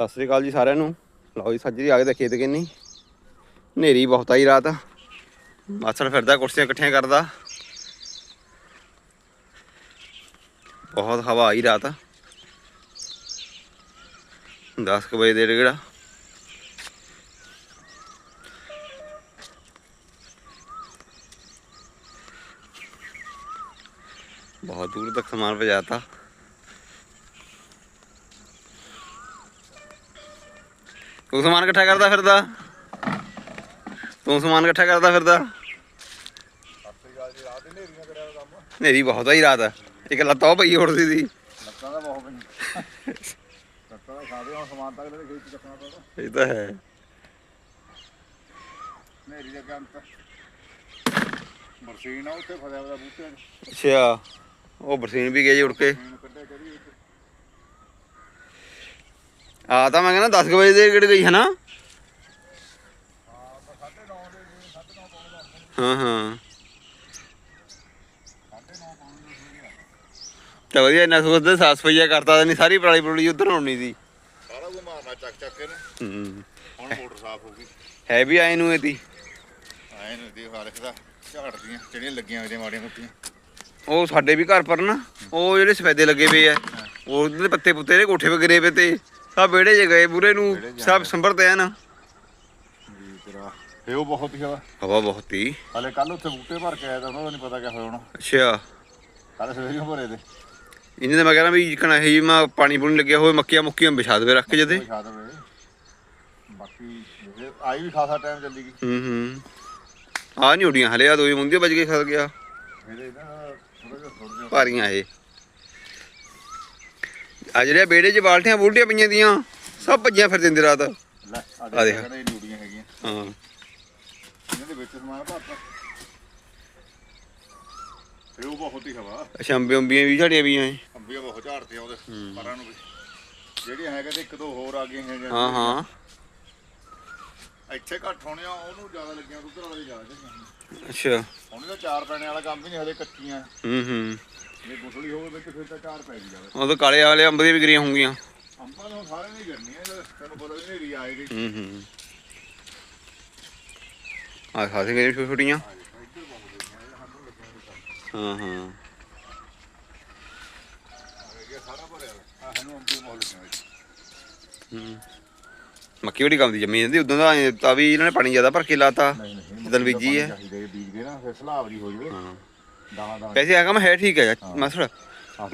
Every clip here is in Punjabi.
ਸਤਿ ਸ੍ਰੀ ਅਕਾਲ ਜੀ ਸਾਰਿਆਂ ਨੂੰ। ਲਓ ਜੀ, ਸੱਜਰੀ ਆ ਗਏ ਤਾਂ ਖੇਤ ਕਿੰਨੀ? ਹਨੇਰੀ ਬਹੁਤ ਆਈ ਰਾਤ। ਮਾਸੜ ਫਿਰਦਾ, ਕੁਰਸੀਆਂ ਇਕੱਠੀਆਂ ਕਰਦਾ। ਬਹੁਤ ਹਵਾ ਆਈ ਰਾਤ। 10 ਕੁ ਵਜੇ ਦੇ ਡੇੜਾ ਬਹੁਤ ਦੂਰ ਤੱਕ ਸਮਾਨ ਪਹੁੰਚਾਤਾ ਤੂੰ ਸਮਾਨ ਇਕੱਠਾ ਕਰਦਾ ਫਿਰਦਾ? ਤੂੰ ਸਮਾਨ ਇਕੱਠਾ ਕਰਦਾ ਫਿਰਦਾ? ਹਨੇਰੀ ਬਹੁਤ ਆਈ ਰਾਤ। ਇੱਕ ਲੱਤ ਉਹ ਪਈ ਉੜਦੀ ਸੀ। ਲੱਤਾਂ ਦਾ ਬਹੁਤ ਪਈ ਲੱਤਾਂ ਦਾ ਖਾਦੇ ਹੁਣ ਸਮਾਨ ਤੱਕ ਦੇ ਖੇਤ ਚੱਕਣਾ ਪੈਦਾ ਇਹ ਤਾਂ ਹੈ। ਨੇਰੀ ਦੇ ਕੰਤ ਬਰਸੀਨ ਆ ਉੱਥੇ ਫਸਿਆ ਹੋਇਆ ਬੂਟੇ ਅੱਛਾ ਉਹ ਬਰਸੀਨ ਵੀ ਗਏ ਜੀ ਉੜ ਕੇ ਮੈਨੂੰ ਕੱਢਿਆ ਕਰੀ ਉੱਥੇ ਆ ਤਾਂ ਮੈਂ ਕਹਿੰਦਾ 10 ਕੁ ਵਜੇ ਦੇ ਕਿਹੜੇ ਗਈ ਹੈ ਨਾ? ਹਾਂ ਹਾਂ। ਤਾਂ ਵਧੀਆ ਨਾ ਸੋਚਦੇ ਸਾਫ਼ ਸਫਾਈਆ ਕਰਤਾ ਤਾਂ ਨਹੀਂ ਸਾਰੀ ਪਰਾਲੀ ਪਰੂਲੀ ਉਧਰ ਹੋਣੀ ਸੀ। ਸਾਰਾ ਕੁ ਮਾਰਨਾ ਚੱਕ ਚੱਕ ਕੇ ਹੂੰ। ਹੁਣ ਮੋਟਰ ਸਾਫ਼ ਹੋ ਗਈ। ਹੈ ਵੀ ਆਏ ਨੂੰ ਇਹਦੀ। ਐ ਨੂੰ ਦੇਖ ਹਾਲਖ ਦਾ ਝਾੜਦੀਆਂ ਜਿਹੜੀਆਂ ਲੱਗੀਆਂ ਹੋਈਆਂ ਮਾੜੀਆਂ ਮੁੱਟੀਆਂ। ਉਹ ਸਾਡੇ ਵੀ ਘਰ ਪਰ ਨਾ ਉਹ ਜਿਹੜੇ ਸਫੈਦੇ ਲੱਗੇ ਪਏ ਆ ਉਹਦੇ ਪੱਤੇ ਪੁੱਤੇ ਦੇ ਕੋਠੇ 'ਤੇ ਗਿਰੇ ਪਏ ਤੇ। ਸਭ ਵਿਹੜੇ 'ਚ ਗਏ ਬੁਰੇ ਨੂੰ 'ਚ ਸਭ ਸੰਭਰਦੇ ਆ ਨਾ। ਤੇਰਾ ਇਹ ਉਹ ਬਹੁਤ ਹੀ ਹਵਾ ਹਵਾ ਬਹੁਤ ਹੀ। ਹਲੇ ਕੱਲ ਉੱਥੇ ਬੂਟੇ ਭਰ ਕੇ ਆਇਆ ਤਾਂ ਉਹਨਾਂ ਦਾ ਨਹੀਂ ਪਤਾ ਕਿਆ ਹੋਇਆ ਹੋਣਾ। ਅੱਛਾ। ਕੱਲ ਸਵੇਰੇ ਹੀ ਭਰੇ ਦੇ ਇਹਨਾਂ ਦੇ ਮੈਂ ਕਹਿੰਦਾ ਵੀ ਜਿਕਣਾ ਇਹ ਜੀ ਮੈਂ ਪਾਣੀ ਪੂਣੀ ਲੱਗਿਆ ਹੋਵੇ ਮੱਕੀਆਂ ਮੁੱਕੀਆਂ ਵਿਛਾ ਦੇਵੇ ਰੱਖ ਕੇ ਜਦੇ ਦੇਵੇ। ਬਾਕੀ ਜੇ ਆਈ ਵੀ ਖਾਸਾ ਟਾਈਮ ਚੱਲੀ ਗਈ। ਹੂੰ ਹੂੰ। ਆ ਨਹੀਂ ਉਡੀਆਂ ਹਲੇ ਆ ਦੋਈ ਮੁੰਦੀਆਂ ਵੱਜ ਕੇ ਖਸ ਗਿਆ। ਇਹਦੇ ਨਾ ਥੋੜਾ ਜਿਹਾ ਜਿਹਾ ਭਾਰੀਆਂ ਇਹ। ਆ ਜਿਹੜੇ ਬੇੜੇ 'ਚ ਬਾਲਟੀਆਂ ਬੂਲਟੀਆਂ ਪਈਆਂ ਦੀਆਂ ਸਭ ਭੱਜੀਆਂ ਫਿਰ ਦਿੰਦੇ ਰਾਤ। ਲੈ ਆ ਦੇਖ। ਦੇਖ ਕਹਿੰਦੇ ਇਹ ਡਿਊਟੀਆਂ ਹੈਗੀਆਂ। ਹਾਂ। ਇਹਨਾਂ ਦੇ ਵਿੱਚ ਸਮਾਨ ਭਰਤਾ। ਫਿਰ ਉਹ ਬਹੁਤ ਹੀ ਹਵਾ। ਅੱਛਾ ਅੰਬੀ ਅੰਬੀਆਂ ਵੀ ਝੜੀਆਂ ਪਈਆਂ ਇਹ। ਅੰਬੀਆਂ ਬਹੁਤ ਝਾੜਤੀਆਂ ਉਹਦੇ ਪਰਾਂ ਨੂੰ ਵੀ। ਜਿਹੜੀਆਂ ਹੈਗੇ ਤੇ ਇੱਕ ਦੋ ਹੋਰ ਆ ਗਈਆਂ ਹੈਗੀਆਂ। ਹਾਂ ਹਾਂ। ਇੱਥੇ ਘੱਟ ਹੋਣੀਆਂ ਉਹਨੂੰ ਜ਼ਿਆਦਾ ਲੱਗੀਆਂ ਉਧਰ ਵਾਲੇ ਜ਼ਿਆਦਾ ਲੱਗੀਆਂ। ਅੱਛਾ। ਹੁਣ ਤਾਂ ਚਾਰ ਪੈਣੇ ਵਾਲਾ ਕੰਮ ਵੀ ਨਹੀਂ ਹਲੇ ਕੱਚੀਆਂ। ਹੂੰ ਹੂੰ। ਜੇ ਹੋਵੇ ਵਿੱਚ ਫਿਰ ਤਾਂ ਚਾਰ ਪੈ ਗਈ ਜਾਵੇ ਉਹ ਤਾਂ ਕਾਲੇ ਵਾਲੇ ਅੰਬ ਦੀਆਂ ਵੀ ਗਰੀਆਂ ਹੋਣਗੀਆਂ ਅੰਬਾਂ ਨੂੰ ਸਾਰੇ ਨਹੀਂ ਕਰਨੀਆਂ ਤੈਨੂੰ ਪਤਾ ਵੀ ਨੇਰੀ ਆਏਗੀ ਹੂੰ ਹੂੰ। ਆ ਖਾਸੇ ਗਰੀਆਂ ਛੋਟੀਆਂ ਛੋਟੀਆਂ। ਹਾਂ ਹਾਂ ਮੱਕੀ ਬੜੀ ਕੰਮ ਦੀ ਜੰਮੀ ਜਾਂਦੀ ਉਦੋਂ ਦਾ ਤਾਂ ਵੀ ਇਹਨਾਂ ਨੇ ਪਾਣੀ ਜ਼ਿਆਦਾ ਭਰ ਕੇ ਲਾਤਾ। ਨਹੀਂ ਨਹੀਂ ਜਦੋਂ ਬੀਜੀ ਹੈ। ਬੀਜ ਗਏ ਨਾ ਫਿਰ ਸਲਾਬ ਦੀ ਹੋ ਜਾਵੇ। ਹਾਂ। ਵੈਸੇ ਆ ਕੰਮ ਹੈ ਠੀਕ ਹੈ। ਮਸੜ।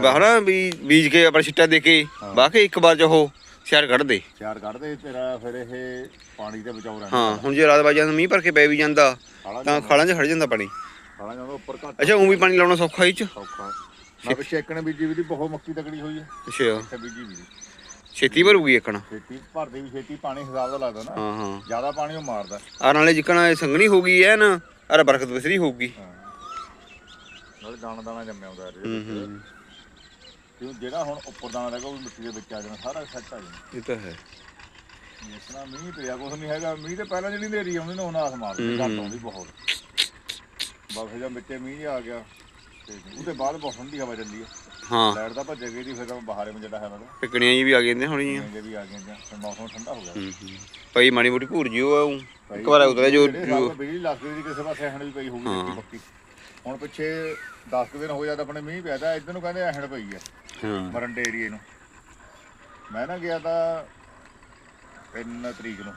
ਬਾਹਰ ਵੀ ਬੀਜ ਕੇ ਆਪਣਾ ਛਿੱਟਾ ਦੇ ਕੇ ਬਾਕੀ ਇੱਕ ਵਾਰ ਚ ਉਹ ਸਿਆਰ ਕੱਢ ਦੇ। ਚਾਰ ਕੱਢਦੇ ਤੇਰਾ ਫਿਰ ਇਹ ਪਾਣੀ ਤੇ ਬਚਾਉ ਰਹਿੰਦਾ। ਹਾਂ ਹੁਣ ਜੇ ਰਾਤ ਬਾਜਾ ਮੀਂਹ ਭਰ ਕੇ ਪੈ ਵੀ ਜਾਂਦਾ ਤਾਂ ਖਾਲਾਂ 'ਚ ਖੜ ਜਾਂਦਾ ਪਾਣੀ। ਖਾਲਾ ਜਾਂਦਾ ਉੱਪਰ ਘੱਟ। ਅੱਛਾ ਉਹ ਵੀ ਪਾਣੀ ਲਾਉਣਾ ਸੌਖਾ ਹੀ ਚ? ਸੌਖਾ। ਮੈਂ ਪਿੱਛੇ ਇੱਕ ਨੇ ਬੀਜੀ ਵੀ ਦੀ ਬਹੁਤ ਮੱਕੀ ਤਕੜੀ ਹੋਈ ਹੈ। ਅੱਛਾ। ਬੀਜੀ ਵੀ ਦੀ। ਛੇਤੀ ਭਰੂਗੀ ਇੱਕਣ ਛੇਤੀ ਭਰਦੀ ਵੀ ਛੇਤੀ ਪਾਣੀ ਹਿਸਾਬ ਦਾ ਲੱਗਦਾ ਨਾ। ਹਾਂ ਹਾਂ। ਜ਼ਿਆਦਾ ਪਾਣੀ ਉਹ ਮਾਰਦਾ। ਆ ਨਾਲੇ ਜਿੱਕਣ ਇਹ ਸੰਘਣੀ ਹੋ ਗਈ ਐ ਨਾ ਅਰ ਬਰਕਤ ਬਸਰੀ ਹੋਊਗੀ ਹਾਂ। ਨਾਲੇ ਦਾਣਾ ਦਾਣਾ ਜੰਮਿਆ ਹੁੰਦਾ ਇਹਦੇ ਵਿੱਚ। ਹੂੰ। ਕਿਉਂ ਜਿਹੜਾ ਹੁਣ ਉੱਪਰ ਦਾਣਾ ਲੱਗਾ ਉਹ ਵੀ ਮਿੱਟੀ ਦੇ ਵਿੱਚ ਆ ਜਾਣਾ ਸਾਰਾ ਸੈੱਟ ਆ ਜਾਣਾ। ਇਹ ਤਾਂ ਹੈ। ਇਸ ਤਰ੍ਹਾਂ ਮੀਂਹ ਪਿਆ ਕੁਛ ਨਹੀਂ ਹੈਗਾ। ਮੀਂਹ ਤੇ ਪਹਿਲਾਂ ਜਿਹੜੀ ਨੇਰੀ ਆਉਂਦੀ ਨਾ ਉਹਨਾਂ ਆਸ ਮਾਰਦੀ ਘੱਟ ਆਉਂਦੀ ਬਹੁਤ। ਬਸ ਜਦ ਮਿੱਟੇ ਮੀਂਹ ਆ ਗਿਆ ਤੇ ਉਹਦੇ ਬਾਅਦ ਬਹੁਤ ਠੰਡੀ ਹਵਾ ਚੱਲੀ ਆ। ਹਾਂ। ਲਾਈਟ ਦਾ ਭੱਜ ਗਈ ਦੀ ਫਿਰ ਬਾਹਰੇ ਨੂੰ ਜਿਹੜਾ ਹੈ ਨਾ ਟਿਕਣੀਆਂ ਜੀ ਵੀ ਆ ਗਈਆਂ ਹੋਣੀਆਂ। ਜੇ ਵੀ ਆ ਗਈਆਂ ਜਾਂ ਫਿਰ ਮੌਸਮ ਠੰਡਾ ਹੋ ਗਿਆ। ਹੂੰ ਹੂੰ। ਪਈ ਮਾੜੀ ਮੋਟੀ ਭੂਰ ਜਿਓ ਆਉ ਇੱਕ ਵਾਰ ਉਤਰਿਆ ਜੋ ਜਿਹੜੇ ਬਿਜਲੀ ਲੱਗਦੀ ਕਿਸੇ ਪਾਸੇ ਐਹਣ ਵੀ ਪਈ ਹੋਊਗੀ ਪੱਕੀ। ਹੁਣ ਪਿੱਛੇ 10 ਕੁ ਦਿਨ ਹੋ ਜਾਂਦਾ ਆਪਣੇ ਮੀਂਹ ਪਿਆ ਤਾਂ ਇੱਧਰ ਨੂੰ ਕਹਿੰਦੇ ਐਹਣ ਪਈ ਆ ਹਾਂ। ਮਰੰਡੇ ਏਰੀਏ ਨੂੰ। ਮੈਂ ਨਾ ਗਿਆ ਤਾਂ 3 ਤਰੀਕ ਨੂੰ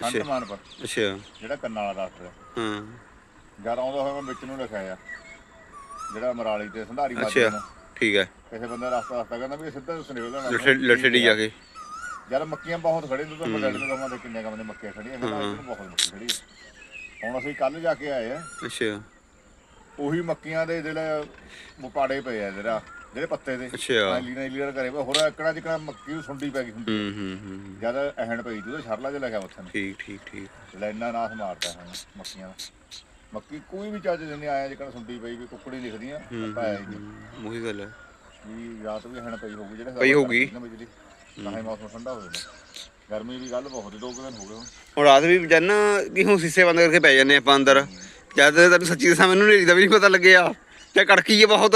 ਖੰਡ ਅੱਛਾ। ਮਾਨਪੁਰ ਅੱਛਾ। ਜਿਹੜਾ ਕੰਨਾਂ ਵਾਲਾ ਡਾਕਟਰ ਹੈ ਹਾਂ। ਜਦ ਆਉਂਦਾ ਹੋਇਆ ਮੈਂ ਵਿੱਚ ਨੂੰ ਲਿਖਿਆ ਆ ਜਿਹੜਾ ਮਰਾਲੀ ਤੇ ਸੰਧਾਰੀ ਬਾਜੀ ਅੱਛਾ ਨੂੰ। ਠੀਕ ਹੈ। ਕਿਸੇ ਬੰਦੇ ਦਾ ਰਸਤਾ ਰਸਤਾ ਕਹਿੰਦਾ ਵੀ ਸਿੱਧਾ ਸੁਨੇਹ ਲੈਣਾ ਲਠੜੀ ਜਾ ਕੇ। ਯਾਰ ਮੱਕੀਆਂ ਬਹੁਤ ਖੜੇ ਨੇ ਤਾਂ ਮੈਂ ਡੈਡੀ ਨੂੰ ਕਹਾਂ ਤੇ ਕਿੰਨੇ ਕੰਮ ਦੇ ਮੱਕੀਆਂ ਖੜੀਆਂ ਬਹੁਤ ਮੱਕੀ ਖੜੀ। ਹੁਣ ਅਸੀਂ ਕੱਲ ਜਾ ਕੇ ਆਏ ਆ। ਅੱਛਾ। ਉਹੀ ਮੱਕੀਆਂ ਦੇ ਜਿਹੜੇ ਮੁਪਾੜੇ ਪਏ ਆ ਜਿਹੜਾ ਜਿਹੜੇ ਪੱਤੇ ਦੇ। ਅੱਛਾ। ਨਾਲੀ ਨਾਲੀ ਵਾਲਾ ਕਰੇ ਵਾ ਹੋਰ ਇਕੜਾ ਜਿਕੜਾ ਮੱਕੀ ਨੂੰ ਸੁੰਡੀ ਪੈ ਗਈ ਹੁੰਦੀ ਹੂੰ ਹੂੰ ਹੂੰ ਜਦ ਐਹਣ ਪਈ ਤੂੰ ਸ਼ਰਲਾ ਜਿਹਾ ਲੱਗਿਆ ਉੱਥੇ ਠੀਕ ਠੀਕ ਠੀਕ। ਲੈਣਾ ਨਾਸ ਮਾਰਦਾ ਹੈ ਮੱਕੀਆਂ ਦਾ। ਮੱਕੀ ਕੋਈ ਵੀ ਚੱਜ ਦੇ ਨਹੀਂ ਆਇਆ ਜਿਕਣ ਸੁੰਡੀ ਪਈ ਵੀ ਕੁੱਕੜੀ ਲਿਖਦੀਆਂ ਪਾਇਆ ਹੀ ਉਹੀ ਗੱਲ ਹੈ ਵੀ ਰਾਤ ਵੀ ਐਹਣ ਪਈ ਹੋਊਗੀ ਜਿਹੜੇ ਪਈ ਹੋਊਗੀ। ਬਿਜਲੀ ਤਾਂ ਹੀ ਮੌਸਮ ਠੰਡਾ ਹੋ ਜਾਂਦਾ। ਗਰਮੀ ਦੀ ਗੱਲ ਬਹੁਤ ਦੋ ਦਿਨ ਹੋ ਗਏ ਹੁਣ। ਹੁਣ ਰਾਤ ਵੀ ਜਨ ਕਿ ਹੁਣ ਸੀਸੇ ਬੰਦ ਕਰਕੇ ਪੈ ਜਾਂਦੇ ਆਪਾਂ ਅੰਦਰ। ਜਦ ਤੈਨੂੰ ਸੱਚੀ ਦੱਸਾਂ ਮੈਨੂੰ ਨੇਰੀ ਦਾ ਵੀ ਨਹੀਂ ਪਤਾ ਲੱਗਿਆ। ਤੇ ਕੜਕੀ ਹੈ ਬਹੁਤ।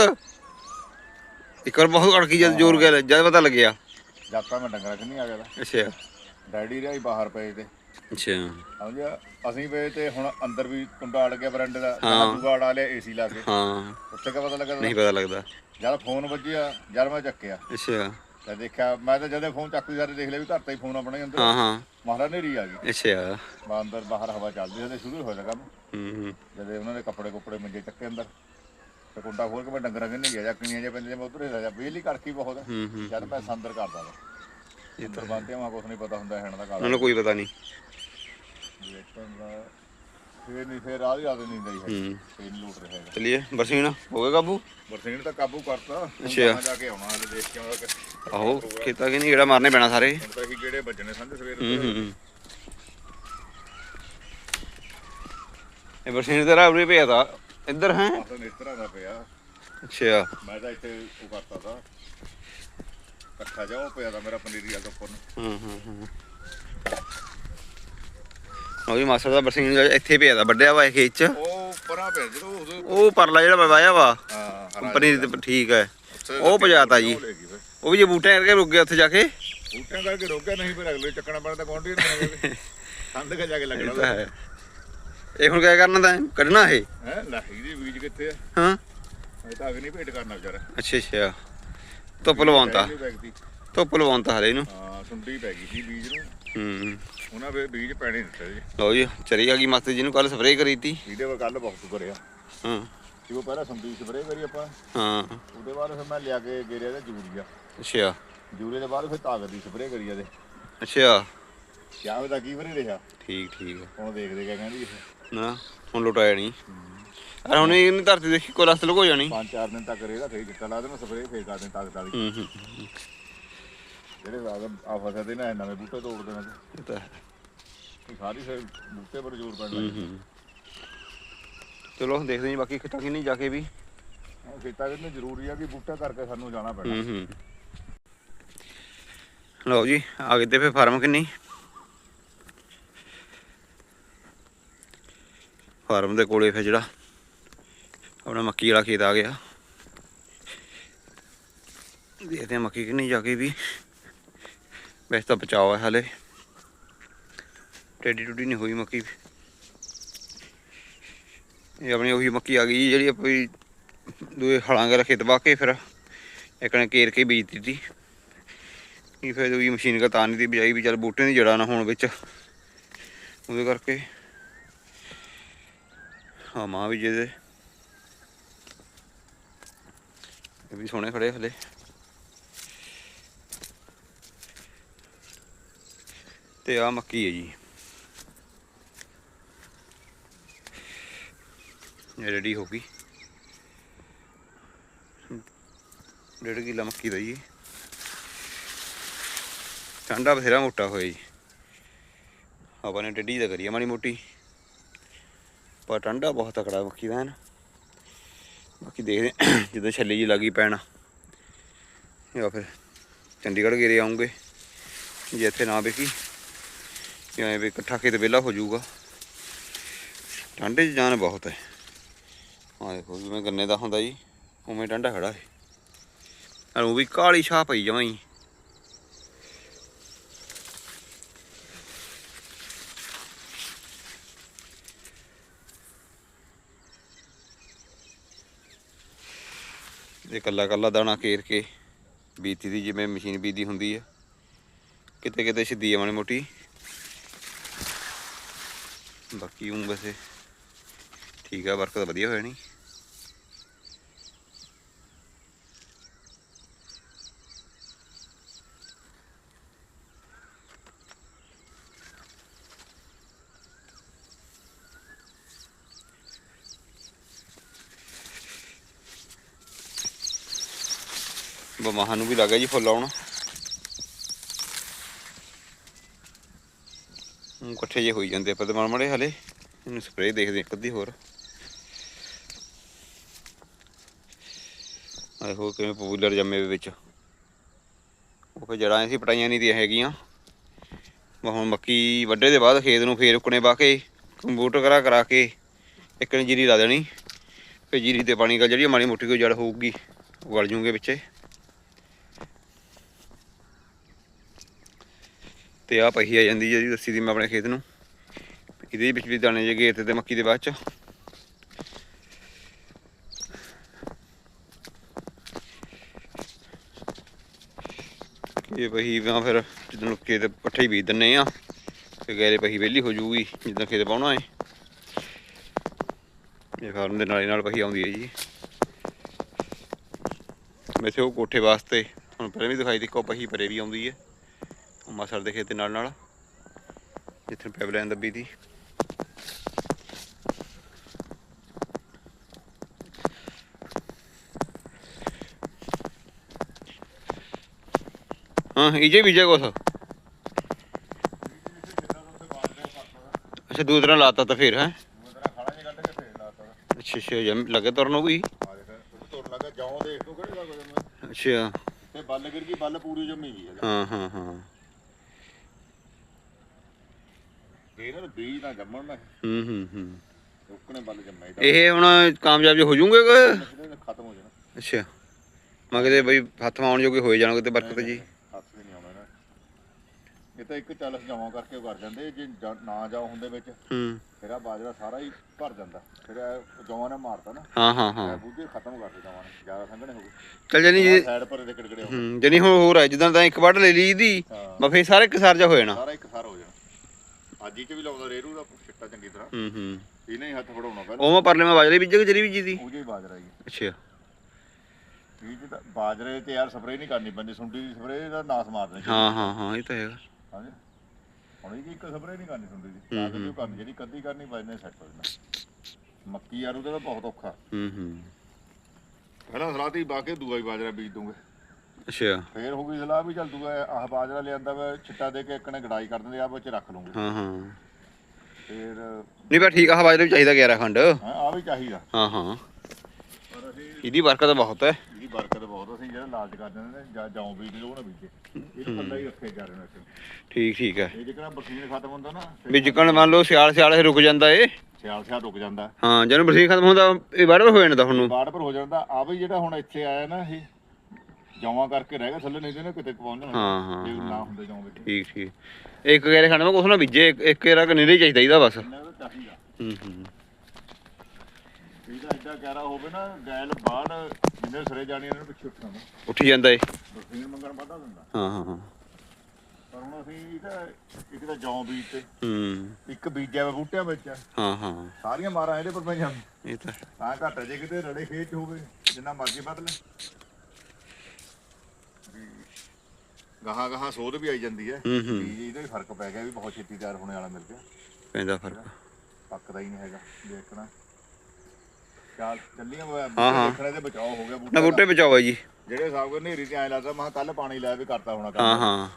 ਇੱਕ ਵਾਰ ਬਹੁਤ ਕੜਕੀ ਜਦ ਜ਼ੋਰ ਗਿਆ ਜਦ ਪਤਾ ਲੱਗਿਆ। ਜਾਤਾ ਮੈਂ ਡੰਗਰਾਂ ਕੰਨੀ ਆ ਗਿਆ ਤਾ। ਅੱਛਾ। ਡੈਡੀ ਰਿਹਾ ਹੀ ਬਾਹਰ ਪਏ ਤੇ। ਅੱਛਾ। ਸਮਝਿਆ ਅਸੀਂ ਪਏ ਤੇ ਹੁਣ ਅੰਦਰ ਵੀ ਕੁੰਡਾ ਅੜ ਗਿਆ ਬਰੰਡੇ ਦਾ ਹਾਂ। ਦੂਆ ਅੜਾ ਲਿਆ ਏਸੀ ਲਾ ਕੇ। ਹਾਂ। ਉੱਥੇ ਕਿਆ ਪਤਾ ਲੱਗਾ ਨਹੀਂ ਪਤਾ ਲੱਗਦਾ। ਜਦ ਫੋਨ ਵੱਜਿਆ ਜਦ ਮੈਂ ਚੱਕਿਆ। ਅੱਛਾ। ਤੇ ਦੇਖਿਆ ਮੈਂ ਤਾਂ ਜਦੇ ਫੋਨ ਚੱਕ ਸਾਰੇ ਦੇਖ ਲਿਆ ਵੀ ਧਰਤਾ ਹੀ ਫੋਨ ਆਪਣੇ ਅੰਦਰ। ਹਾਂ ਹਾਂ। ਮਹਾਰਾ ਨੇਰੀ ਆ ਗਈ। ਅੱਛਾ। ਮੈਂ ਅੰਦਰ ਬਾਹਰ ਹਵਾ ਚੱਲਦੀ ਸੀ ਤੇ ਸ਼ੁਰੂ ਹੋਇਆ ਕੰਮ। ਹੂੰ ਹੂੰ। ਜਦੇ ਉਹਨਾਂ ਦੇ ਕੱਪੜੇ ਕੁੱਪੜੇ ਮੰਜੇ ਚੱਕੇ ਅੰਦਰ ਤੇ ਕੁੰਡਾ ਖੋਲ ਕੇ ਮੈਂ ਡੰਗਰਾਂ ਕੰਨੀ ਗਿਆ ਜੱਕਣੀਆਂ ਜੇ ਪੈਂਦੇ ਮੈਂ ਉਧਰ ਹੀ ਰਹਿ ਬਿਜਲੀ ਕੜਕੀ ਬਹੁਤ ਹੈ ਹੂੰ ਹੂੰ। ਜਦ ਮੈਂ ਸੰਦਰ ਕਰਦਾ ਤਾ ਅੰਦਰ ਬੰਦੇ ਮਾ ਕੁਛ ਨਹੀਂ ਪਤਾ ਹੁੰਦਾ ਹੈਣ ਦਾ ਕਾਲਾ ਉਹਨਾਂ ਨੂੰ ਕੋਈ ਪਤਾ ਨਹੀਂ। ਫੇਰ ਨਹੀਂ ਫੇਰ ਰਾਹ ਦੀ ਰਾਤ ਨਹੀਂ ਦਈ ਹੈ ਹੂੰ। ਫੇਰ ਨੀ ਲੂਟ ਰਿਹਾ ਹੈਗਾ। ਚਲਿਏ ਬਰਸੀਨ ਹੋ ਗਿਆ ਕਾਬੂ? ਬਰਸੀਨ ਤਾਂ ਕਾਬੂ ਕਰਤਾ। ਅੱਛਾ। ਜਾ ਕੇ ਆਉਣਾ ਦੇਖ ਕੇ ਆਉਂਦਾ ਕਿ ਆਹੋ ਖੇਤਾਂ ਕਿ ਨਹੀਂ ਜਿਹੜਾ ਮਾਰਨੇ ਪੈਣਾ ਸਾਰੇ। ਹੁਣ ਤਾਂ ਅਸੀਂ ਕਿਹੜੇ ਵੱਜਣੇ ਸੰਦੇ ਸਵੇਰ ਹੂੰ ਹੂੰ ਹੂੰ। ਇਹ ਬਰਸੀਨ ਤੇਰਾ ਉਰੇ ਪਿਆ ਤਾ। ਇੱਧਰ ਹੈ? ਆਸਨ ਇਸ ਤਰ੍ਹਾਂ ਦਾ ਪਿਆ। ਅੱਛਾ। ਮੈਂ ਤਾਂ ਇੱਥੇ ਉਹ ਕਰਤਾ ਤਾ। ਇਕੱਠਾ ਜਾ ਉਹ ਪਿਆ ਦਾ ਮੇਰਾ ਪਨੀਰੀ ਵਾਲਾ ਉੱਪਰ ਨੂੰ। ਹੂੰ ਹੂੰ ਹੂੰ। ਉਹ ਵੀ ਮਾਸਟਰ ਦਾ ਬਰਸੀਨ ਜਿਹੜਾ ਇੱਥੇ ਪਿਆ ਤਾ ਵੱਡਿਆ ਵਾ ਇਹ ਖੇਤ ਚ। ਉਹ ਪਰਾਂ ਪਿਆ ਜਦੋਂ ਉਦੋਂ ਉਹ ਪਰਲਾ ਜਿਹੜਾ ਵਾਇਆ ਵਾ। ਹਾਂ ਹਰਾ ਪਨੀਰ ਤੇ ਠੀਕ ਹੈ। ਉੱਥੇ ਉਹ ਭਜਾਤਾ ਜੀ। ਉਹ ਲੈ ਗਈ ਫਿਰ। ਉਹ ਵੀ ਜੇ ਬੂਟਿਆਂ ਕਰਕੇ ਰੁਕ ਗਿਆ ਉੱਥੇ ਜਾ ਕੇ। ਬੂਟਿਆਂ ਕਰਕੇ ਰੋਕਿਆ ਨਹੀਂ ਫਿਰ ਅਗਲੇ ਚੱਕਣਾ ਪੈਣਾ ਤਾਂ ਕੌਂਟੀ ਨਹੀਂ ਠੰਡ ਕਾ ਜਾ ਕੇ ਇਹ ਤਾਂ ਲੱਗਣਾ ਹੈ। ਇਹ ਹੁਣ ਕਿਆ ਕਰਨਾ ਤਾਂ ਕੱਢਣਾ ਇਹ? ਹੈ ਲਾਹੀ ਦੇ ਬੀਜ ਕਿੱਥੇ ਆ? ਹਾਂ। ਇਹ ਤਾਂ ਅਗਨੀ ਭੇਟ ਕਰਨਾ ਵਿਚਾਰਾ। ਅੱਛਾ ਅੱਛਾ। ਧੁੱਪ ਲਵਾਉਂਦਾ ਧੁੱਪ ਲਵਾਉਂਦਾ ਹਲੇ ਇਹਨੂੰ। ਹਾਂ ਸੁੰਡੀ ਪੈ ਗਈ ਸੀ ਬੀਜ ਨੂੰ। ਹੂੰ। ਉਹਨਾਂ ਵੇ ਬੀਜ ਪੈਣੇ ਦਿੱਤੇ ਜੀ। ਲਓ ਜੀ ਚਰੀ ਆ ਗਈ ਮਾਸਟਰ ਜੀ ਨੂੰ ਕੱਲ ਸਪਰੇਅ ਕਰੀ ਤੀ। ਇਹਦੇ ਕੱਲ ਬਹੁਤ ਕਰਿਆ। ਹਾਂ। ਉਹ ਪਹਿਲਾਂ ਸੰਦੀ ਸਪਰੇਅ ਕਰੀ ਆਪਾਂ। ਹਾਂ। ਉਹਦੇ ਬਾਅਦ ਫਿਰ ਮੈਂ ਲਿਆ ਕੇ ਗੇਰਿਆ ਤੇ ਜੂਰੀਆ। ਅੱਛਾ। ਜੂਰੇ ਦੇ ਬਾਅਦ ਫਿਰ ਤਾਕਤ ਦੀ ਸਪਰੇਅ ਕਰੀ ਇਹਦੇ ਅੱਛਾ। ਕਿਆ ਉਹਦਾ ਕੀ ਵਰੇ ਰਿਹਾ? ਠੀਕ ਠੀਕ ਹੁਣ ਦੇਖਦੇ ਕਿਆ ਕਹਿੰਦੀ ਇਹ। ਨਾ ਹੁਣ ਲੁਟਾਇਆ ਨਹੀਂ ਅਰੇ ਹੁਣ ਇਹਨੇ ਧਰਤੀ ਦੇਖੀ ਕੋਈ ਰਸਤ ਲੁਕੋ ਜਾਣੀ। ਪੰਜ ਚਾਰ ਦਿਨ ਤੱਕ ਰਹੇਗਾ ਫੇਰ ਕਿੱਤਾ ਲਾ ਦੇਣਾ ਸਪਰੇਅ ਫੇਰ ਕਰ ਦੇਣ ਤਾਕਤ ਵਾਲੀ। ਹੂੰ ਹੂੰ। ਜਿਹੜੇ ਰਾਗ ਆ ਫਸਾ ਦੇ ਨਾ ਨਵੇਂ ਬੂਟੇ ਤੋੜ ਦੇਣਾ ਤੇ। ਇਹ ਤਾਂ ਹੈ। ਸਾਰੀ ਫਿਰ ਬੂਟੇ ਪਰ ਜ਼ੋਰ ਪੈਣ। ਹੂੰ ਹੂੰ ਚਲੋ ਦੇਖਦੇ ਜੀ ਬਾਕੀ ਖੇਤਾਂ ਕਿ ਨਹੀਂ ਜਾ ਕੇ ਵੀ। ਖੇਤਾਂ ਵਿੱਚ ਜ਼ਰੂਰੀ ਆ ਕਿ ਬੂਟਾ ਕਰਕੇ ਸਾਨੂੰ ਜਾਣਾ ਪੈਣਾ। ਹੂੰ ਹੂੰ। ਲਓ ਜੀ ਆ ਗਏ ਤੇ ਫੇ ਫਾਰਮ ਕਿੰਨੀ? ਫਾਰਮ ਦੇ ਕੋਲੇ ਫੇ ਜਿਹੜਾ ਆਪਣਾ ਮੱਕੀ ਵਾਲਾ ਖੇਤ ਆ ਗਿਆ। ਦੇਖਦੇ ਆ ਮੱਕੀ ਕਿੰਨੀ ਜਾ ਕੇ ਵੀ। ਵੈਸੇ ਤਾਂ ਬਚਾਓ ਹੈ ਹਲੇ। ਟੇਡੀ ਟੁੱਡੀ ਨਹੀਂ ਹੋਈ ਮੱਕੀ। ਇਹ ਆਪਣੀ ਉਹੀ ਮੱਕੀ ਆ ਗਈ ਜਿਹੜੀ ਆਪਣੀ ਦੂਏ ਹਲਾਂ ਕੇ ਖੇਤ ਵਾ ਕੇ ਫਿਰ। ਇੱਕ ਨੇ ਕੇਰ ਕੇ ਬੀਜ ਦਿੱਤੀ। ਇਹ ਫਿਰ ਉਹੀ ਮਸ਼ੀਨ ਕਾ ਤਾਂ ਨਹੀਂ ਦੀ ਬਜਾਈ ਵੀ ਚੱਲ ਬੂਟੇ ਦੀ ਜੜਾ ਨਾ ਹੋਣ ਵਿੱਚ। ਉਹਦੇ ਕਰਕੇ ਹਾਂ ਮਾਂ ਵੀ ਜਿਹਦੇ। ਇਹ ਵੀ ਸੋਹਣੇ ਖੜੇ ਹਲੇ। ਤੇ ਆ ਮੱਕੀ ਹੈ ਜੀ। ਰੈਡੀ ਹੋ ਗਈ। ਡੇਢ ਕਿੱਲਾ ਮੱਕੀ ਦਾ ਜੀ। ਠੰਡਾ ਬਥੇਰਾ ਮੋਟਾ ਹੋਇਆ ਜੀ। ਆਪਾਂ ਨੇ ਡੱਡੀ ਦਾ ਕਰੀਆ ਮਾੜੀ ਮੋਟੀ। ਪਰ ਠੰਡਾ ਬਹੁਤ ਤਕੜਾ ਮੱਕੀ ਦਾ ਹੈ ਨਾ ਬਾਕੀ ਦੇਖਦੇ ਜਦੋਂ ਛੱਲੀ ਜੀ ਲੱਗੀ ਪੈਣਾ। ਜਾਂ ਫਿਰ ਚੰਡੀਗੜ੍ਹ ਗੇਰੇ ਆਉਂਗੇ। ਜੇ ਇੱਥੇ ਨਾ ਵੇਖੀ ਜਾਂ ਵੀ ਇਕੱਠਾ ਖੇਤ ਵਿਹਲਾ ਹੋ ਜਾਊਗਾ। ਠੰਡੇ 'ਚ ਜਾਨ ਬਹੁਤ ਹੈ। ਆ ਦੇਖੋ ਜਿਵੇਂ ਗੰਨੇ ਦਾ ਹੁੰਦਾ ਜੀ, ਉਵੇਂ ਠੰਡਾ ਖੜਾ ਹੈ ਔਰ ਉਹ ਵੀ ਕਾਲੀ ਛਾਹ ਪਈ ਜਮਾਂ ਹੀ ਇਹ ਕੱਲਾ ਕੱਲਾ ਦਾਣਾ ਕੇਰ ਕੇ ਬੀਤੀ ਦੀ ਜਿਵੇਂ ਮਸ਼ੀਨ ਬੀਦੀ ਹੁੰਦੀ ਹੈ ਕਿਤੇ ਕਿਤੇ ਸਿੱਧੀ ਆ ਮਾੜੀ ਮੋਟੀ। ਬਾਕੀ ਉਹ ਵੈਸੇ ਠੀਕ ਆ ਵਰਕ ਤਾਂ ਵਧੀਆ ਹੋਇਆ ਨਹੀਂ ਬਮਾਹਾਂ ਨੂੰ ਵੀ ਲੱਗਾ ਜੀ ਫੁੱਲ ਆਉਣ। ਹੁਣ ਇਕੱਠੇ ਜੇ ਹੋਈ ਜਾਂਦੇ ਪਰ ਮੜ ਮੜੇ ਹਲੇ। ਇਹਨੂੰ ਸਪਰੇਅ ਦੇਖਦੇ ਇੱਕ ਅੱਧੀ ਹੋਰ। ਆਹ ਦੇਖੋ ਕਿਵੇਂ ਪਪੂਲਰ ਜੰਮੇ ਵੇ ਵਿੱਚ। ਉਹ ਫਿਰ ਜੜਾਂ ਸੀ ਪਟਾਈਆਂ ਨਹੀਂ ਦੀਆਂ ਹੈਗੀਆਂ। ਮੈਂ ਹੁਣ ਮੱਕੀ ਵੱਢੇ ਦੇ ਬਾਅਦ ਖੇਤ ਨੂੰ ਫੇਰ ਉੱਕਣੇ ਪਾ ਕੇ, ਕੰਪਿਊਟਰ ਕਰਾ ਕਰਾ ਕੇ ਇੱਕ ਨੇ ਜੀਰੀ ਲਾ ਦੇਣੀ। ਫਿਰ ਜੀਰੀ ਤੇ ਪਾਣੀ ਕਾ ਜਿਹੜੀ ਮਾੜੀ ਮੋਟੀ ਕੋਈ ਜੜ ਹੋਊਗੀ, ਉਹ ਗਲ ਜੂਗੇ ਵਿੱਚੇ। ਤੇ ਆ ਪਹੀ ਆ ਜਾਂਦੀ ਹੈ ਜੀ ਰੱਸੀ ਦੀ ਮੈਂ ਆਪਣੇ ਖੇਤ ਨੂੰ। ਇਹਦੇ ਵਿੱਚ ਵੀ ਦਾਣੇ ਜੇ ਗੇਰ ਤੇ ਮੱਕੀ ਦੇ ਬਾਅਦ ਚ। ਇਹ ਪਹੀ ਤਾਂ ਫਿਰ ਜਦੋਂ ਖੇਤ ਪੱਠੇ ਬੀਜ ਦਿੰਨੇ ਆ, ਤੇ ਗੈਰੇ ਪਹੀ ਵਿਹਲੀ ਹੋ ਜੂਗੀ ਜਿੱਦਾਂ ਖੇਤ ਪਾਉਣਾ ਏ। ਇਹ ਫਾਰਮ ਦੇ ਨਾਲੇ ਨਾਲ ਪਹੀ ਆਉਂਦੀ ਹੈ ਜੀ। ਵੈਸੇ ਉਹ ਕੋਠੇ ਵਾਸਤੇ ਹੁਣ ਪਹਿਲਾਂ ਵੀ ਦਿਖਾਈ ਦਿੱਕੋ ਪਹੀ ਪਰੇ ਵੀ ਆਉਂਦੀ ਹੈ ਮਸਰ ਦੇ ਖੇਤ ਦੇ ਨਾਲ ਨਾਲ। ਜਿੱਥੇ ਪਾਈਪਲਾਈਨ ਦੱਬੀ ਤੀ ਹਾਂ ਇਹ ਜੇ ਬੀਜਿਆ ਕੁਛ? ਅੱਛਾ ਦੂਸਰਾ ਲਾਤਾ ਤਾਂ ਫਿਰ ਹੈ? ਅੱਛਾ ਅੱਛਾ ਜਮ ਲੱਗੇ ਤੁਰਨ ਲੱਗ ਜਾਂਦਾ ਅੱਛਾ। ਤੇ ਬੱਲ ਗਿਰ ਗਈ ਬੱਲ ਪੂਰੀ ਜੰਮੀ ਗਈ। ਹੈ ਹਾਂ ਹਾਂ ਹਾਂ ਇਹਨਾਂ ਨੂੰ ਬੀਜ ਨਾ ਜੰਮਣ ਨਾ ਹੂੰ ਹੂੰ ਹੂੰ। ਰੁਕਣੇ ਬੱਲ ਜੰਮੇ ਤਾਂ। ਇਹ ਹੁਣ ਕਾਮਯਾਬ ਜੇ ਹੋ ਜੂਗੇ ਕਿ? ਇਹਦੇ ਖਤਮ ਹੋ ਜਾਣਾ। ਅੱਛਾ। ਮੈਂ ਕਿਤੇ ਬਈ ਹੱਥ ਮਾਉਣ ਜੋਗੇ ਹੋਏ ਜਾਣਗੇ ਤੇ ਬਰਕਤ ਜੀ। ਹੱਥ ਵੀ ਨਹੀਂ ਆਉਣਾ ਇਹਨਾਂ ਇਹ ਤਾਂ ਇੱਕ ਚੱਲ ਜਾਵਾਂ ਕਰਕੇ ਉਹ ਕਰ ਜਾਂਦੇ ਜੇ ਜਾ- ਨਾ ਜਾਓ ਹੁੰਦੇ ਵਿੱਚ ਹੂੰ। ਫਿਰ ਆ ਬਾਜਰਾ ਸਾਰਾ ਹੀ ਭਰ ਜਾਂਦਾ। ਫਿਰ ਜਵਾਂ ਨੇ ਮਾਰਤਾ ਨਾ। ਹਾਂ ਹਾਂ ਹਾਂ। ਬੂਝੇ ਖਤਮ ਕਰ ਦੇ ਜਵਾਂ ਨੇ ਜ਼ਿਆਦਾ ਸੰਘਣੇ ਹੋ ਗਏ। ਚੱਲ ਜਾਨੀ ਜੀ ਸਾਈਡ ਪਰ ਦੇ ਕਿੜਕੜੇ ਹੋ ਗਏ। ਹੂੰ ਜਨੀ ਹੁਣ ਹੋਰ ਹੈ ਜਿੱਦਾਂ ਤਾਂ ਇੱਕ ਵੱਢ ਲੈ ਲਈ ਦੀ ਹਾਂ। ਬਾ ਫੇਰ ਸਾਰੇ ਕਿਸਾਰ ਜਾ ਹੋ ਜਾਣਾ। ਸਾਰਾ ਇੱਕ ਸਾਰ ਹੋ ਜਾਣਾ। ਅੱਜ ਹੀ ਚ ਵੀ ਲਾਉਂਦਾ ਰੇਰੂ ਦਾ ਛਿੱਟਾ ਚੰਗੀ ਤਰ੍ਹਾਂ। ਹੂੰ ਹੂੰ। ਇਹਨੇ ਹੀ ਹੱਥ ਫੜਾਉਣਾ ਪਹਿਲਾਂ। ਉਹ ਮੈਂ ਪਰਲੇ ਮੈਂ ਬਾਜਰੇ ਬੀਜੇ ਕਿ ਜਰੀ ਬੀਜੀ ਦੀ ਉਹ ਜਿਹੀ ਬਾਜਰਾ ਹੀ ਅੱਛਾ। ਇਹ ਤਾਂ ਬਾਜਰੇ ਤੇ ਯਾਰ ਸਪਰੇਅ ਨਹੀਂ ਕਰਨੀ ਪੈਂਦੀ ਸੁੰਡੀ ਦੀ ਸਪਰੇਅ ਦਾ ਨਾਸ ਮਾਰ ਦੇਣੀ ਹਾਂ ਹਾਂ ਹਾਂ ਇਹ ਤਾਂ ਹੈਗਾ। ਹਾਂਜੀ। ਹੁਣ ਇਹ ਇੱਕ ਸਪਰੇਅ ਨਹੀਂ ਕਰਨੀ ਸੁੰਡੀ ਦੀ। ਤਾਂ ਕਿ ਉਹ ਕਰਨੀ ਜਿਹੜੀ ਕੱਦੀ ਕਰਨੀ ਬਾਜਨੇ ਸੈੱਟ ਹੋ ਜਾਣਾ ਮੱਕੀ ਯਾਰ ਉਹਦਾ ਤਾਂ ਬਹੁਤ ਔਖਾ। ਹੂੰ ਹੂੰ। ਪਹਿਲਾਂ ਸਲਾਹ ਤੀ ਬਾਕੇ ਦੂਆ ਹੀ ਬਾਜਰਾ ਬੀਜ ਦੂੰਗੇ। ਅੱਛਾ। ਫੇਰ ਹੋ ਗਈ ਸਲਾਹ ਵੀ ਚੱਲ ਦੂਆ ਆਹ ਬਾਜਰਾ ਲਿਆਂਦਾ ਵਾ ਛਿੱਟਾ ਦੇ ਕੇ ਇੱਕ ਨੇ ਗੜਾਈ ਕਰ ਦਿੰਦੇ ਆ ਵਿੱਚ ਰੱਖ ਲੂੰਗੇ। ਹਾਂ ਹਾਂ। ਫੇਰ ਨਹੀਂ ਬਾ ਠੀਕ ਆ ਬਾਜਰੇ ਵੀ ਚਾਹੀਦਾ 11 ਖੰਡ। ਆ ਵੀ ਚਾਹੀਦਾ। ਹਾਂ ਹਾਂ। ਪਰ ਅਸੀਂ ਇਹਦੀ ਬਰਕਤ ਬਹੁਤ ਹੈ। ਇਹਦੀ ਬਰਕਤ ਬਹੁਤ ਅਸੀਂ ਜਿਹੜਾ ਲਾਜ ਕਰ ਦਿੰਦੇ ਨੇ ਜਾਂ ਜਾਉਂ ਬੀਜ ਉਹ ਨਾ ਬੀਜੇ। ਇਹ ਪੱਲਾ ਹੀ ਰੱਖੇ ਜਾ ਰਹੇ ਨੇ। ਠੀਕ ਠੀਕ ਹੈ। ਇਹ ਜਿਹੜਾ ਬਰਸੀਨ ਖਤਮ ਹੁੰਦਾ ਨਾ ਵੀ ਜਿੱਕਣ ਮੰਨ ਲਓ ਸਿਆਲ ਸਿਆਲ ਇਹ ਰੁਕ ਜਾਂਦਾ ਏ। ਸਿਆਲ ਸਿਆਲ ਰੁਕ ਜਾਂਦਾ। ਹਾਂ ਜਦੋਂ ਬਰਸੀਨ ਖਤਮ ਹੁੰਦਾ ਇਹ ਵਾਰ ਹੋ ਜਾਂਦਾ ਹੁਣ। ਨੂੰ ਬਾੜ ਪਰ ਹੋ ਜਾਂਦਾ। ਆ ਵੀ ਜਿਹੜਾ ਹੁਣ ਇੱਥੇ ਆਇਆ ਨਾ ਇਹ ਜੌਆਂ ਕਰਕੇ ਰਹਿ ਗਿਆ ਥੱਲੇ ਨਹੀਂ ਤੇ ਨਾ ਕਿਤੇ ਪਹੁੰਚ ਜਾਣਾ ਹਾਂ ਹਾਂ ਜੇ ਨਾ ਹੁੰਦੇ ਜੌਂ ਵਿੱਚ। ਠੀਕ ਠੀਕ। ਇੱਕ ਗੈਰੇ ਖੰਡ ਮੈਂ ਕੁਛ ਨਾ ਬੀਜੇ ਇੱਕ- ਇੱਕ ਨਹੀਂ ਹੀ ਚਾਹੀਦਾ ਇਹਦਾ ਬਸ। ਚਾਹੀਦਾ। ਹੂੰ ਹੂੰ। ਇਹਦਾ ਏਡਾ ਕਹਿਰਾ ਹੋਵੇ ਨਾ ਗੈਲ ਬਾੜ ਜਿੰਨੇ ਸਿਰੇ ਜਾਣੀ ਇਹਨਾਂ ਨੂੰ ਪਿੱਛੇ ਉੱਠਣਾ। ਉੱਠੀ ਜਾਂਦਾ ਏ ਬਰਸੀਨ ਮੰਗਣ ਵਾਧਾ ਦਿੰਦਾ। ਹਾਂ ਹਾਂ ਹਾਂ। ਪਰ ਹੁਣ ਅਸੀਂ ਇਹਦਾ ਇੱਕ ਤਾਂ ਜੌਂ ਬੀਜ ਤੇ। ਹੂੰ। ਇੱਕ ਬੀਜਿਆ ਵਾ ਬੂਟਿਆਂ ਵਿੱਚ। ਹਾਂ ਹਾਂ। ਸਾਰੀਆਂ ਮਾਰਾਂ ਇਹਦੇ ਪਰ ਪੈ ਜਾਂ ਇਹ ਤਾਂ ਤਾਂ ਘੱਟ ਜੇ ਕਿਤੇ ਰੜੇ ਖੇਤ ਚ ਹੋਵੇ ਜਿੰਨਾ ਮਰਜ਼ੀ ਵੱਧ ਲੈ ਗਾਹਾਂ ਗਾਹਾਂ ਸੋਧ ਵੀ ਆਈ ਜਾਂਦੀ ਹੈ। ਹੂੰ ਹੂੰ। ਬੀਜ ਇਹਦਾ ਵੀ ਫ਼ਰਕ ਪੈ ਗਿਆ ਵੀ ਬਹੁਤ ਛੇਤੀ ਤਿਆਰ ਹੋਣੇ ਵਾਲਾ ਮਿਲ ਗਿਆ। ਪੈਂਦਾ ਫ਼ਰਕ। ਪੱਕਦਾ ਹੀ ਨਹੀਂ ਹੈਗਾ ਦੇਖਣਾ। ਚੱਲ ਚੱਲੀਆਂ ਹਾਂ, ਹਾਂ। ਦੇਖਣਾ ਤੇ ਬਚਾਓ ਹੋ ਗਿਆ ਨਾ ਬੂਟਾ ਬੂਟੇ ਬਚਾਓ ਬਾਈ ਜੀ। ਜਿਹੜੇ ਹਿਸਾਬ ਨਾਲ ਨੇਰੀ ਤੇ ਐ ਲੱਗਦਾ ਮੈਂ ਕੱਲ ਪਾਣੀ ਲਾਇਆ ਵੀ ਕਰਤਾ ਹੋਣਾ ਹਾਂ ਕੰਮ। ਹਾਂ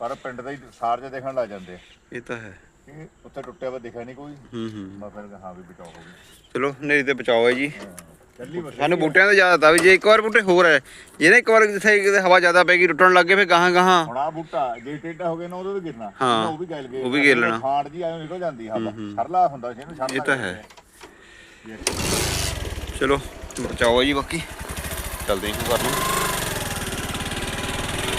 ਪਰ ਪਿੰਡ ਦਾ ਹੀ ਸਾਰ ਜੇ ਦੇਖਣ ਲੱਗ ਜਾਂਦੇ ਆ। ਇਹ ਤਾਂ ਹੈ। ਉੱਥੇ ਟੁੱਟਿਆ ਵਾ ਦਿਖਿਆ ਨਹੀਂ ਕੋਈ। ਹੂੰ ਹੂੰ। ਮੈਂ ਫਿਰ ਕਿਹਾ ਹਾਂ ਵੀ ਬਚਾਓ ਹੋ ਗਿਆ। ਚਲੋ ਨੇਰੀ ਤੇ ਬਚਾਓ ਹੈ ਜੀ। ਸਾਨੂੰ ਬੂਟਿਆਂ ਦਾ ਜ਼ਿਆਦਾ ਤਾਂ ਵੀ ਜੇ ਇੱਕ ਵਾਰ ਬੂਟੇ ਹੋਰ ਹੈ ਜਿਹਨੇ ਇੱਕ ਵਾਰ ਜਿੱਥੇ ਕਿਤੇ ਹਵਾ ਜ਼ਿਆਦਾ ਪੈ ਗਈ ਟੁੱਟਣ ਲੱਗ ਗਏ ਫਿਰ ਗਾਹਾਂ ਗਾਹਾਂ। ਹੁਣ ਆ ਬੂਟਾ ਜੇ ਟੇਡਾ ਹੋ ਗਿਆ ਨਾ ਉਹਦੇ ਵੀ ਗਿਰਨਾ। ਹਾਂ, ਉਹ ਵੀ ਗੈਲ ਗਿਆ ਉਹ ਵੀ ਗਿਰ ਲੈਣਾ। ਖਾੜ ਜੀ ਆਇਓ ਨਿਕਲ ਜਾਂਦੀ ਹਵਾ। ਸਰਲਾ ਹੁੰਦਾ ਸੀ ਇਹਨੂੰ ਛੱਡ ਇਹ ਤਾਂ ਹੈ। ਚਲੋ ਬਚਾਓ ਜੀ ਬਾਕੀ। ਚੱਲਦੇ ਹਾਂ ਨੂੰ